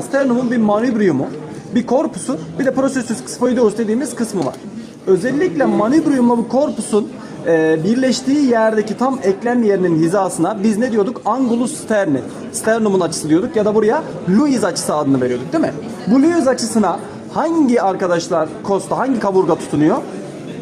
Sternumun bir manubriumu, bir korpusu, bir de processus sphenoideus dediğimiz kısmı var. Özellikle manubriumla bu korpusun e, birleştiği yerdeki tam eklem yerinin hizasına biz ne diyorduk? Angulus sterni. Sternumun açısı diyorduk ya da buraya Louis açısı adını veriyorduk değil mi? Bu Louis açısına hangi arkadaşlar kosta, hangi kaburga tutunuyor?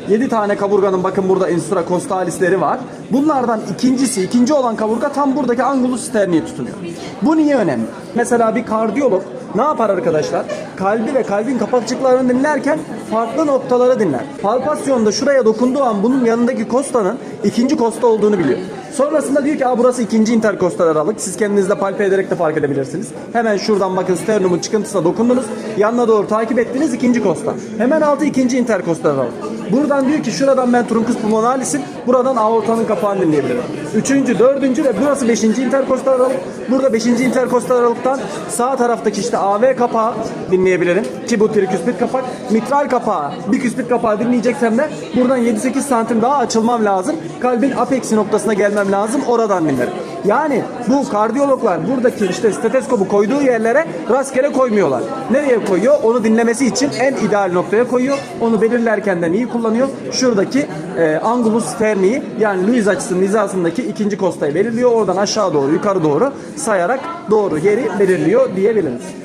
7 tane kaburganın bakın burada insura costalisleri var. Bunlardan ikincisi, ikinci olan kaburga tam buradaki angulus sterniye tutunuyor. Bu niye önemli? Mesela bir kardiyolog ne yapar arkadaşlar? Kalbi ve kalbin kapakçıklarını dinlerken farklı noktaları dinler. Palpasyonda şuraya dokunduğu an bunun yanındaki kostanın ikinci kosta olduğunu biliyor. Sonrasında diyor ki Aa, burası ikinci interkostal aralık. Siz kendinizde palpe ederek de fark edebilirsiniz. Hemen şuradan bakın sternumun çıkıntısına dokundunuz. Yanına doğru takip ettiniz ikinci kosta. Hemen altı ikinci interkostal aralık. Buradan diyor ki şuradan ben truncus pulmonalis'in buradan aortanın kapağını dinleyebilirim. Üçüncü, dördüncü ve burası beşinci interkostal aralık. Burada beşinci interkostal aralıktan sağ taraftaki işte AV kapağı dinleyebilirim. Ki bu triküspit kapak. Mitral kapağı, biküspit kapağı dinleyeceksem de buradan 7-8 santim daha açılmam lazım. Kalbin apeksi noktasına gelmem lazım. Oradan dinlerim. Yani bu kardiyologlar buradaki işte stetoskopu koyduğu yerlere rastgele koymuyorlar. Nereye koyuyor? Onu dinlemesi için en ideal noktaya koyuyor. Onu belirlerken de neyi kullanıyor? Şuradaki e, angulus sterniyi yani Louis açısının hizasındaki ikinci kostayı belirliyor. Oradan aşağı doğru yukarı doğru sayarak doğru yeri belirliyor diyebiliriz.